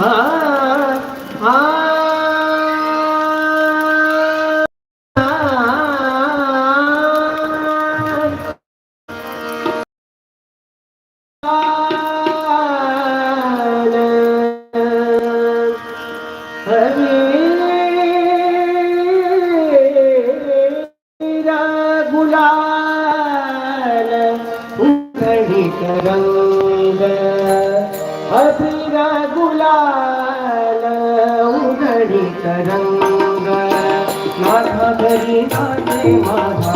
आ हरीरा गुलाल उघडीत रंग हरीरा गुलाल उघडीत रंग माझा घरी नाचे माझा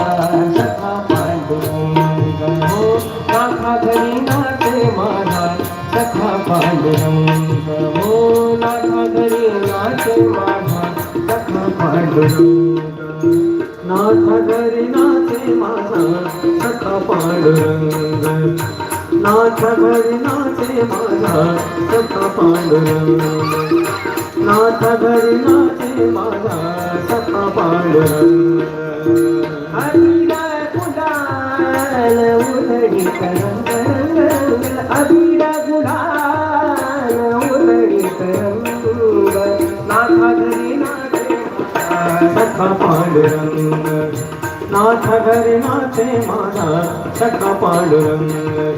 सखा पांडुरंग. हो माझा घरी नाचे माझा सखा पांडुरंग. हो माझा घरी नाचे माझा सखा पांडुरंग. नाथ घरी नाचे माझा सखा पांडुरंग. नाथ घरी नाचे माझा सखा पांडुरंग. नाथ घरी नाचे माझा सखा पांडुरंग. हरिरा गुलाल उधडी करंग हरिरा गुलाल उधडी करंग नाथ घरी नाचे सखा पांडुरंग. नाथ घरी नाचे माझा सखा पांडुरंग.